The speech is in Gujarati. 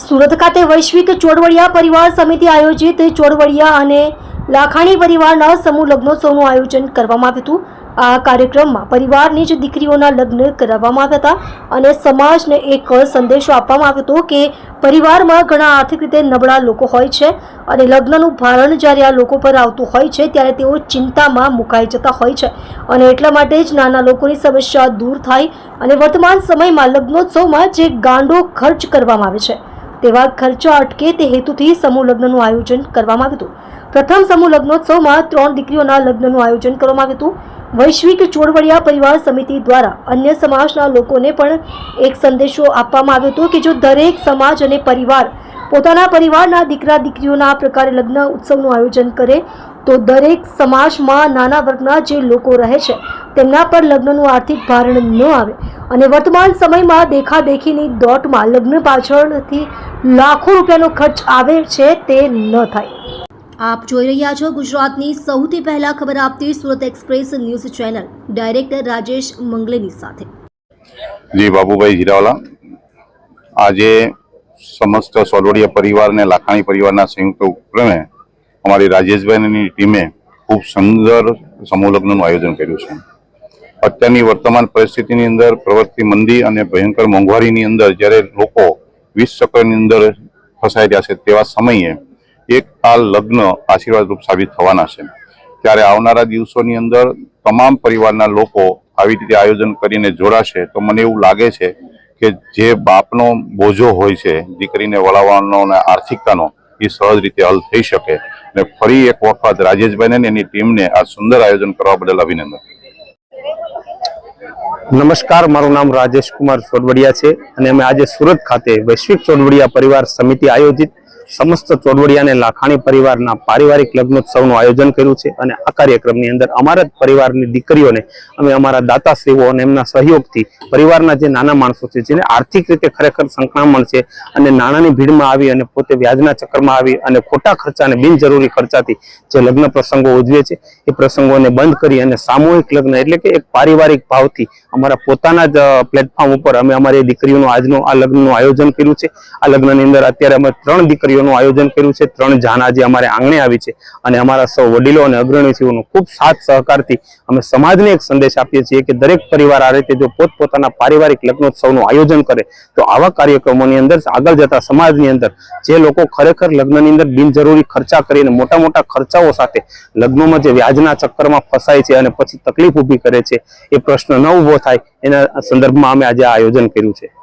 સુરત ખાતે વૈશ્વિક ચોડવડિયા પરિવાર સમિતિ આયોજિત ચોડવડિયા અને લાખાણી પરિવારના સમૂહ લગ્નોત્સવનું આયોજન કરવામાં આવ્યું હતું. આ કાર્યક્રમમાં પરિવારની જ દીકરીઓના લગ્ન કરાવવામાં આવ્યા હતા અને સમાજને એક સંદેશો આપવામાં આવ્યો હતો કે પરિવારમાં ઘણા આર્થિક રીતે નબળા લોકો હોય છે અને લગ્નનું ભારણ જ્યારે આ લોકો પર આવતું હોય છે ત્યારે તેઓ ચિંતામાં મુકાઈ જતા હોય છે અને એટલા માટે જ નાના લોકોની સમસ્યા દૂર થાય અને વર્તમાન સમયમાં લગ્નોત્સવમાં જે ગાંડો ખર્ચ કરવામાં આવે છે. તેવા ખર્ચો અટકે તે હેતુથી સમૂહ લગ્નનું આયોજન કરવામાં આવ્યું હતું. પ્રથમ સમૂહ લગ્નોત્સવમાં ત્રણ દીકરીઓના લગ્નનું આયોજન કરવામાં આવ્યું હતું. વૈશ્વિક ચોડવડિયા પરિવાર સમિતિ દ્વારા અન્ય સમાજના લોકોને પણ એક સંદેશો આપવામાં આવ્યો હતો કે જો દરેક સમાજ અને પરિવાર પોતાના પરિવારના દીકરા દીકરીઓના પ્રકારે લગ્ન ઉત્સવનું આયોજન કરે તો દરેક સમાજમાં નાના વર્ગના જે લોકો રહે છે તેમના પર લગ્નનું આર્થિક ભારણ ન આવે. અને વર્તમાન સમયમાં દેખાદેખીની દોટમાં લગ્ન પાછળથી લાખો રૂપિયાનો ખર્ચ આવે છે તે ન થાય. આપ જોઈ રહ્યા છો ગુજરાતની સૌથી પહેલા ખબર આપતી Surat express news channel director Rajesh મંગલેની સાથે. જી બાબુભાઈ હીરાવાલા. આજે સમસ્ત સોલવડિયા પરિવાર અને લાખાણી પરિવારના સંયુક્ત ઉપક્રમે અમારી રાજેશભાઈની ટીમે ખૂબ સુંદર સમૂહ લગ્નનું આયોજન કર્યું છે. અત્યારની વર્તમાન પરિસ્થિતિની અંદર પ્રવૃત્તિ મંદી અને ભયંકર મોંઘવારીની અંદર જ્યારે લોકો વીસ ચક્રની અંદર ફસાઈ રહ્યા છે તેવા સમયે એક આ લગ્ન આશીર્વાદરૂપ સાબિત થવાના છે. ત્યારે આવનારા દિવસોની અંદર તમામ પરિવારના લોકો આવી રીતે આયોજન કરીને જોડાશે તો મને એવું લાગે છે કે જે બાપનો બોજો હોય છે, દીકરીને વળાવવાનો અને આર્થિકતાનો, એ સહજ રીતે હલ થઈ શકે. અને ફરી એક વખત રાજેશભાઈને અને એની ટીમને આ સુંદર આયોજન કરવા બદલ અભિનંદન. નમસ્કાર, મારું નામ રાજેશ કુમાર ચોડવડિયા છે અને અમે આજે સુરત ખાતે વૈશ્વિક ચોડવડિયા પરિવાર સમિતિ આયોજિત સમસ્ત ચોડવડિયા અને લાખાણી પરિવારના પારિવારિક લગ્નોત્સવનું આયોજન કર્યું છે અને આ કાર્યક્રમની અંદર અમારા જ પરિવારની દીકરીઓને અમે અમારા દાતાશ્રીઓ અને એમના સહયોગથી પરિવારના જે નાના માણસો છે, જેને આર્થિક રીતે ખરેખર સંક્રમણ છે અને નાણાંની ભીડમાં આવી અને પોતે વ્યાજના ચક્કરમાં આવી અને ખોટા ખર્ચા અને બિનજરૂરી ખર્ચાથી જે લગ્ન પ્રસંગો ઉજવે છે, એ પ્રસંગોને બંધ કરી અને સામૂહિક લગ્ન એટલે કે એક પારિવારિક ભાવથી અમારા પોતાના જ પ્લેટફોર્મ ઉપર અમે અમારી દીકરીઓનું આજનું આ લગ્નનું આયોજન કર્યું છે. આ લગ્નની અંદર અત્યારે અમે ત્રણ દીકરીઓનું આયોજન કર્યું છે. ત્રણ જાન આજે અમારે આંગણે આવી છે અને અમારા સૌ વડીલો અને અગ્રણીઓનો ખૂબ સાથ સહકારથી અમે સમાજને એક સંદેશ આપીએ છીએ કે દરેક પરિવાર આ રીતે જો પોતપોતાના પારિવારિક લગ્નોત્સવનું આયોજન કરે, તો આવા કાર્યક્રમોની અંદર આગળ જતા સમાજની અંદર જે લોકો ખરેખર લગ્નની અંદર બિનજરૂરી ખર્ચા કરીને મોટા મોટા ખર્ચાઓ સાથે લગ્નોમાં જે વ્યાજના ચક્કરમાં ફસાય છે અને પછી તકલીફ ઊભી કરે છે, એ પ્રશ્ન ન ઊભો થાય, એના સંદર્ભમાં અમે આજે આયોજન કર્યું છે.